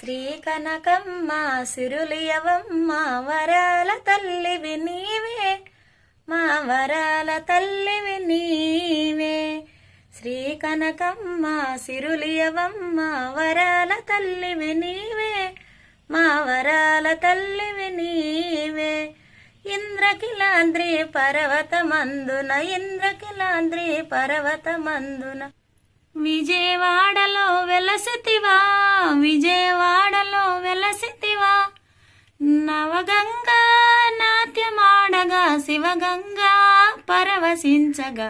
శ్రీ కనకమ్మ సిరులియవమ్మ వరాల తల్లివి నీవే మా వరాల తల్లివి నీవే. శ్రీ కనకమ్మ సిరులియవమ్మ వరాల తల్లివి నీవే మా వరాల తల్లివి నీవే. ఇంద్రకిలాంద్రి పర్వతమందున ఇంద్రకిలాంద్రి పర్వతమందున విజయవాడలో వెలసితివా నవగంగా నాట్యమాడగా శివగంగా పరవశించగా.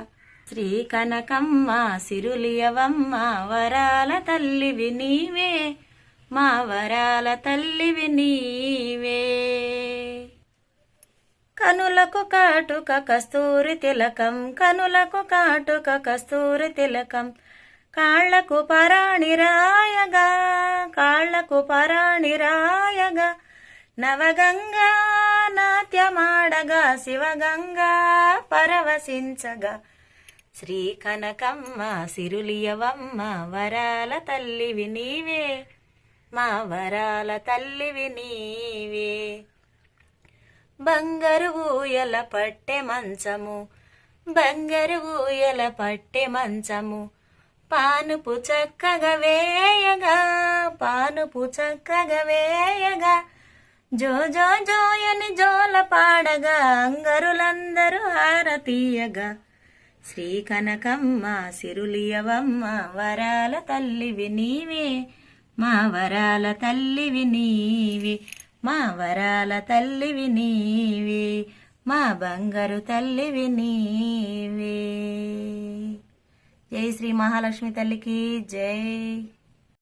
శ్రీ కనకమ్మ సిరులియవమ్మ వరాల తల్లివి నీవే మా వరాల తల్లివి నీవే. కనులకు కాటుక కస్తూరి తిలకం కనులకు కాటుక కస్తూరి తిలకం. కాళ్ళకు పరాణి రాయగా కాళ్ళకు పరాణి రాయగా నవగంగా నాట్యమాడగా శివగంగా పరవశించగా. శ్రీ కనకమ్మ సిరులియవమ్మ వరాల తల్లివి నీవే మా వరాల తల్లివి నీవే. బంగారు ఊయల పట్టె మంచము బంగారు ఊయల పట్టె మంచము పానుపు చక్కగా వేయగా పానుపు చక్కగా వేయగా జో జో జోయని జోల పాడగా అంగరులందరూ హారతీయగా. శ్రీ కనకమ్మ సిరులియవమ్మ వరాల తల్లివి నీవే మా వరాల తల్లివి నీవే మా వరాల తల్లివి నీవే మా బంగారు తల్లివి నీవే. జై శ్రీ మహాలక్ష్మి తల్లికి జై.